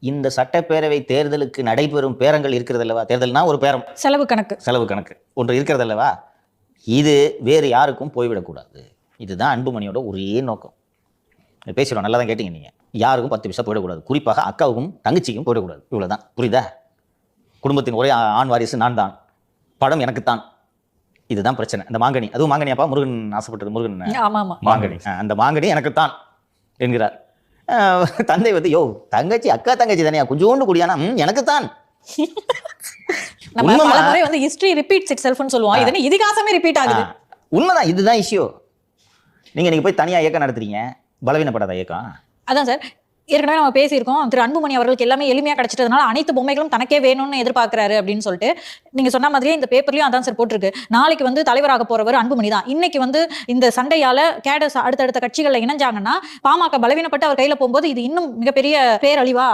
இந்த சட்டப்பேரவை தேர்தலுக்கு நடைபெறும் பேரங்கள் இருக்கிறது அல்லவா தேர்தல்னா ஒரு பேரம். செலவு கணக்கு. செலவு கணக்கு. ஒன்று இருக்கிறது அல்லவா இது வேறு யாருக்கும் போய்விடக்கூடாது. இதுதான் அன்புமணியோட ஒரே நோக்கம். பேசுகிறோம் நல்லா தான் கேட்டீங்க நீங்கள் யாருக்கும் பத்து பைசா போயிடக்கூடாது. குறிப்பாக அக்காவுக்கும் தங்கச்சிக்கும் போயிடக்கூடாது. இவ்வளவுதான். புரியுதா? குடும்பத்தின் ஒரே ஆண் வாரிசு நான் தான். படம் எனக்குத்தான். இதுதான் பிரச்சனை. அந்த மாங்கனி. அதுவும் மாங்கனியாப்பா? முருகன் ஆசைப்பட்டது முருகன் மாங்கனி. அந்த மாங்கனி எனக்குத்தான் என்கிறார். தந்தை வந்து யோ தங்கச்சி அக்கா தங்கச்சி தானே கொஞ்சோண்டு குடியானா? பல முறை வந்து ஹிஸ்டரி ரிப்பீட்ஸ் இட் செல்ஃப்னு சொல்லுவோம். இது இதிகாசமே ரிப்பீட் ஆகுது. உண்மைதான் இதுதான் இஷ்யூ நீங்க நீங்க போய் தனியா இயக்கம் நடத்துறீங்க. பலவீனப்படாத இயக்கம். அதான் சார் ஏற்கனவே நம்ம பேசியிருக்கோம். திரு அன்புமணி அவர்களுக்கு எல்லாமே எளிமையாக கிடைச்சிட்டதுனால அனைத்து பொம்மைகளும் தனக்கே வேணும்னு எதிர்பார்க்கறாரு அப்படின்னு சொல்லிட்டு நீங்க சொன்ன மாதிரியே இந்த பேப்பர்லயும் அதான் சார் போட்டிருக்கு. நாளைக்கு வந்து தலைவராக போறவர் அன்புமணி தான். இன்னைக்கு வந்து இந்த சண்டையால கேடஸ் அடுத்தடுத்த கட்சிகள்ல இணைஞ்சாங்கன்னா பாமக பலவீனப்பட்டு அவர் கையில போகும்போது இது இன்னும் மிகப்பெரிய பேரழிவா